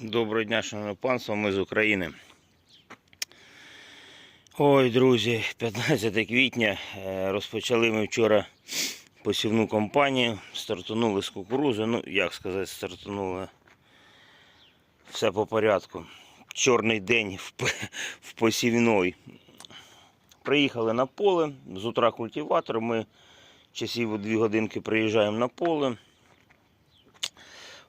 Доброго дня, шановне панство, ми з України. Ой, друзі, 15 квітня. е, Розпочали ми вчора посівну кампанію, стартанули з кукурузи. Ну, як сказати, стартанули все по порядку. Чорний день в, посівної. Приїхали на поле, з утра культиватор. Ми часів у 2 годинки приїжджаємо на поле.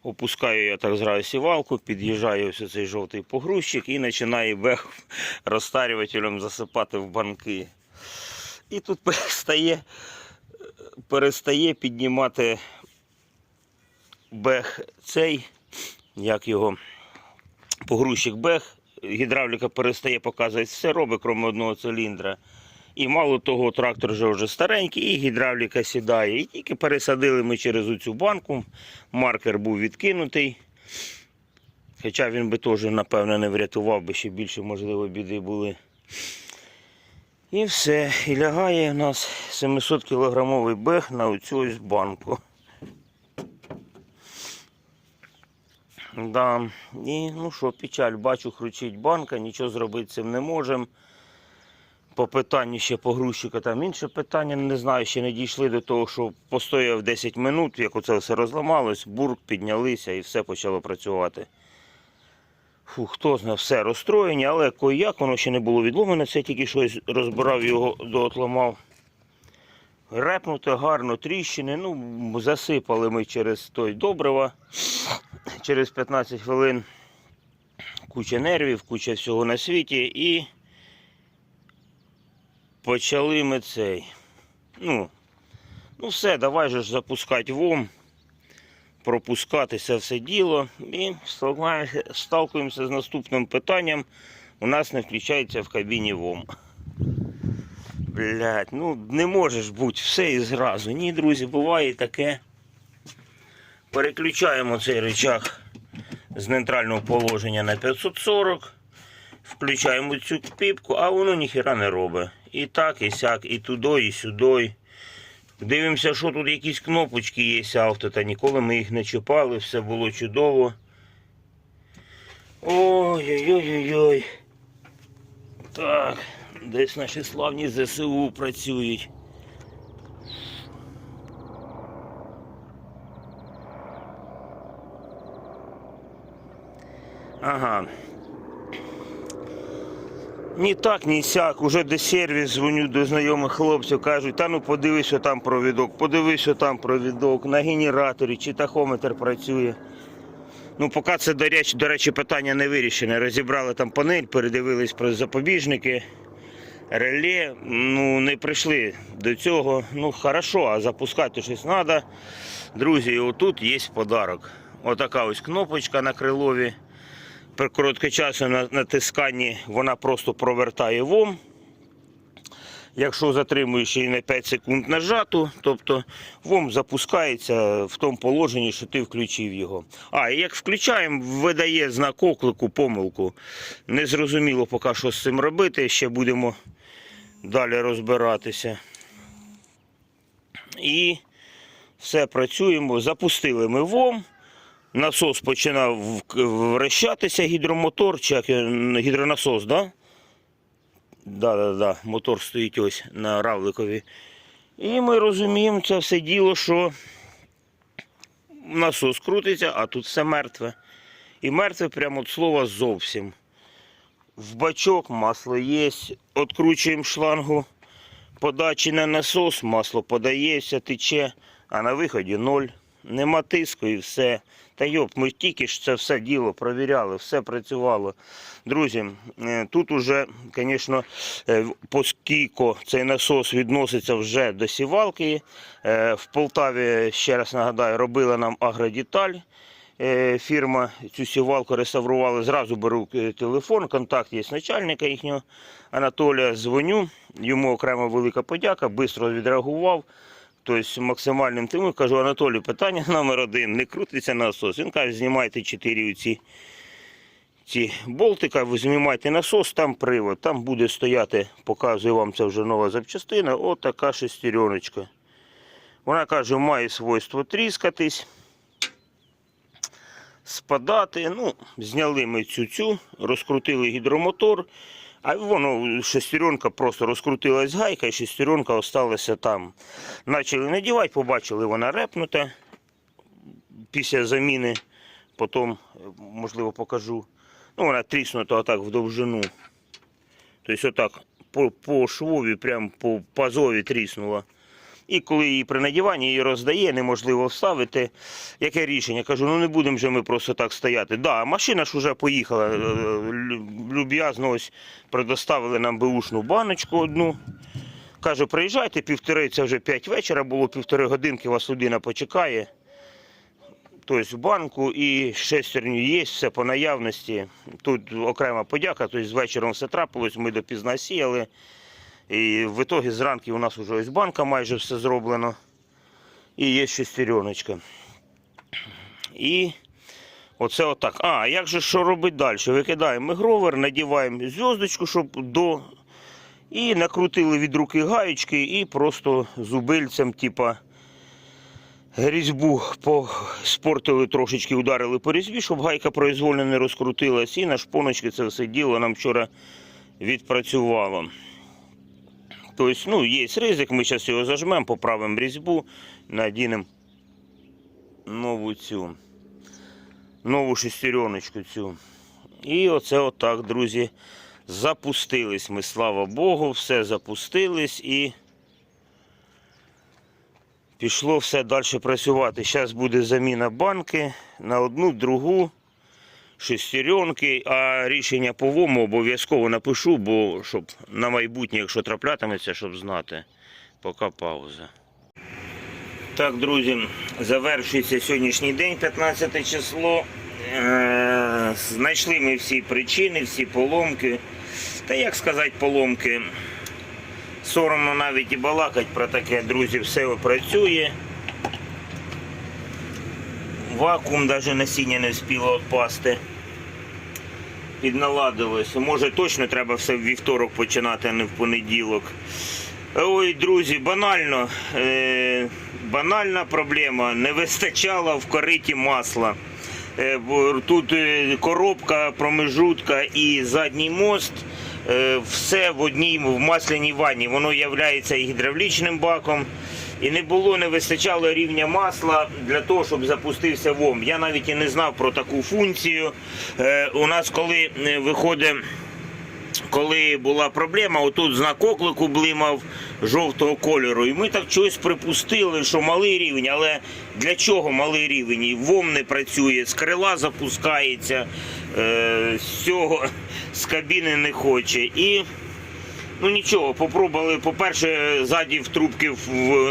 Опускаю я так зразу сівалку, під'їжджає ось цей жовтий погрузчик і починає бег розтарювателем засипати в банки. І тут перестає, перестає піднімати бег цей, як його, погрузчик бег. Гідравліка перестає показувати все робить, крім одного циліндра. І мало того, трактор вже вже старенький, і гідравліка сідає. І тільки пересадили ми через цю банку. Маркер був відкинутий. Хоча він би теж, напевно, не врятував, би ще більше, можливо, біди були. І все. І лягає у нас 700 кілограмовий бег на оцю ось банку. Да. І ну що, печаль, бачу, хручить банка, нічого зробити цим не можемо. По питанню ще погрузчика там інше питання, не знаю, ще не дійшли до того, що постояв 10 минут, як оце все розламалось, бурк піднялися і все почало працювати. Фу, хто знає, все розстроєні, але як воно ще не було відломане, це тільки щось розбирав його, доотламав. Репнуте гарно, тріщини. Ну, засипали ми через той добрива. Через 15 хвилин куча нервів, куча всього на світі і почали ми цей. Ну, ну все, давай же запускати ВОМ, пропускатися все діло і сталкуємося з наступним питанням. У нас не включається в кабіні ВОМ. Блять, ну не можеш бути все і зразу. Ні, друзі, буває таке. Переключаємо цей рычаг з нейтрального положення на 540. Включаємо цю піпку, а воно ніхіра не робить. І так, і сяк, і туди, і сюди. Дивимося, що тут якісь кнопочки є авто, та ніколи ми їх не чіпали, все було чудово. Ой-ой-ой-ой. Так, десь наші славні ЗСУ працюють. Ага. Ні так, ні сяк. Уже до сервіс дзвоню до знайомих хлопців, кажуть, та ну подивись, що там провідок, подивись, що там провідок, на генераторі чи тахометр працює. Ну, поки це, до речі, до речі, питання не вирішене. Розібрали там панель, передивились про запобіжники, реле. Ну, не прийшли до цього. Ну, хорошо, а запускати щось треба. Друзі, отут є подарок. Отака ось кнопочка на крилові. При короткочасному натисканні вона просто провертає ВОМ. Якщо затримуєш її на 5 секунд нажату, тобто ВОМ запускається в тому положенні, що ти включив його. А, і як включаємо, видає знак оклику, помилку. Незрозуміло поки що з цим робити, ще будемо далі розбиратися. І все працюємо. Запустили ми ВОМ. Насос починав вращатися, гідромотор, чи гідронасос, да? Да, да, да. Мотор стоїть ось на равликові. І ми розуміємо це все діло, що насос крутиться, а тут все мертве. І мертве прямо від слова зовсім. В бачок масло є, відкручуємо шлангу подачі на насос, масло подається, тече, а на виході ноль. Нема тиску і все. Та йоп, ми тільки ж це все діло провіряли, все працювало. Друзі, е, тут уже, звісно, поскільки цей насос відноситься вже до сівалки. е, В Полтаві, ще раз нагадаю, робила нам агродеталь. Е, Фірма цю сівалку реставрувала. Зразу беру е, телефон, контакт є з начальника їхнього Анатолія. Дзвоню, йому окрема велика подяка, швидко відреагував. Тобто максимальним тим, кажу, Анатолій, питання номер один, не крутиться насос. Він каже, знімайте чотири ці, ці болтика, ви знімайте насос, там привод, там буде стояти, показую вам, це вже нова запчастина, от така шестереночка. Вона каже, має свойство тріскатись. спадати. Ну, зняли ми цю цю, розкрутили гідромотор, а воно шестеренка просто розкрутилась гайка, і шестеренка осталася там. Почали надівати, побачили, вона репнута після заміни. Потім, можливо, покажу. Ну, вона тріснута отак в довжину. Тобто отак по, по швові, прям по пазові тріснула. І коли її при надіванні її роздає, неможливо вставити. Яке рішення? Кажу, ну не будемо же ми просто так стояти. Да, машина ж вже поїхала. е, Люб'язно ось предоставили нам беушну баночку одну. Кажу, приїжджайте, півтори, це вже п'ять вечора, було півтори годинки, вас людина почекає. Тобто банку і шестерню є, все по наявності. Тут окрема подяка, тобто вечором все трапилось, ми допізна сіяли. І в ітогі зранку у нас вже ось банка майже все зроблено. І є шестереночка. І оце отак. А, як же що робити далі? Викидаємо гровер, надіваємо зв'язочку, щоб до. І накрутили від руки гаєчки і просто зубильцем, типа, різьбу спортили трошечки, ударили по різьбі, щоб гайка произвольно не розкрутилась. І на шпоночки це все діло нам вчора відпрацювало. Тобто, ну, є ризик, ми зараз його зажмемо, поправимо різьбу, надінемо нову цю, нову шестереночку цю. І оце отак, друзі, запустились ми, слава Богу, все запустились і пішло все далі працювати. Зараз буде заміна банки на одну, другу шестеренки, а рішення по ВОМу обов'язково напишу, бо щоб на майбутнє, якщо траплятиметься, щоб знати. Поки пауза. Так, друзі, завершується сьогоднішній день, 15 число. Е, Знайшли ми всі причини, всі поломки. Та як сказати поломки? Соромно навіть і балакати про таке, друзі, все працює. Вакуум навіть насіння не встигло відпасти. Підналадилося. Може точно треба все в вівторок починати, а не в понеділок. Ой, друзі, банально. Е, банальна проблема. Не вистачало в кориті масла. Е, тут е, коробка, промежутка і задній мост. Е, все в одній в масляній ванні. Воно є гідравлічним баком. І не було, не вистачало рівня масла для того, щоб запустився ВОМ. Я навіть і не знав про таку функцію. Е, у нас, коли е, виходить, коли була проблема, отут знак оклику блимав жовтого кольору. І ми так щось припустили, що малий рівень, але для чого малий рівень? І ВОМ не працює, з крила запускається, е, з цього з кабіни не хоче. І Ну нічого, попробували. По-перше, ззаді в трубки в,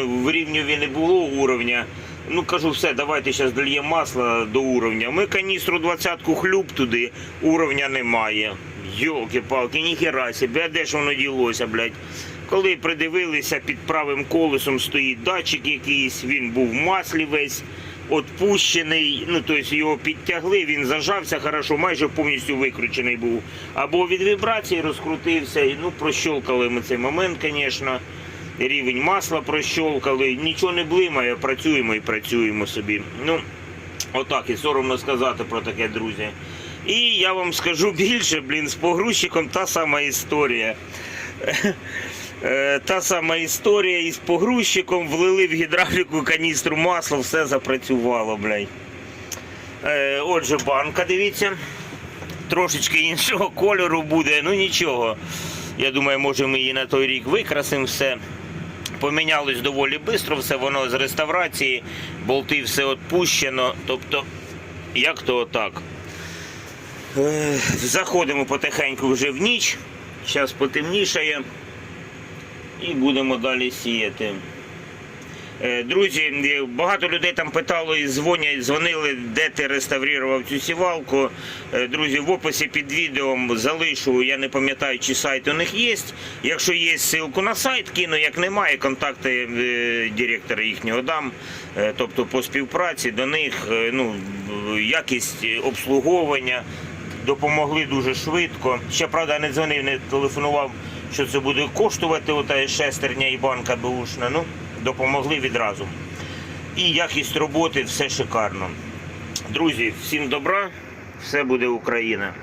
в рівневі не було уровня. Ну кажу, все, давайте зараз дольємо масла до уровня. Ми каністру двадцятку хлюб туди, уровня немає. Йолки-палки, ніхера себе, а де ж воно ділося, блядь. Коли придивилися, під правим колесом стоїть датчик якийсь, він був в маслі весь отпущений, ну тобто його підтягли, він зажався хорошо, майже повністю викручений був. Або від вібрації розкрутився, ну прощолкали ми цей момент, звісно. Рівень масла прощолкали, нічого не блимає, працюємо і працюємо собі. Ну, отак, і соромно сказати про таке, друзі. І я вам скажу більше, блін, з погрузчиком та сама історія. Е, Та сама історія із погрузчиком, влили в гідравліку каністру масла, все запрацювало, блядь. Е, Отже, банка, дивіться. Трошечки іншого кольору буде, ну нічого. Я думаю, може ми її на той рік викрасимо все. Помінялось доволі швидко, все воно з реставрації, болти все відпущено. Тобто, як то отак. Е, Заходимо потихеньку вже в ніч. Зараз потемнішає. І будемо далі сіяти. Е, Друзі, багато людей там питало і дзвонять, дзвонили, де ти реставрував цю сівалку. Е, Друзі, в описі під відео залишу, я не пам'ятаю, чи сайт у них є. Якщо є ссылку на сайт, кину, як немає, контакти е, директора їхнього дам. Тобто по співпраці до них ну, якість обслуговування допомогли дуже швидко. Ще правда не дзвонив, не телефонував, що це буде коштувати, ота шестерня і банка беушна. Ну, допомогли відразу. І якість роботи все шикарно. Друзі, всім добра, все буде Україна.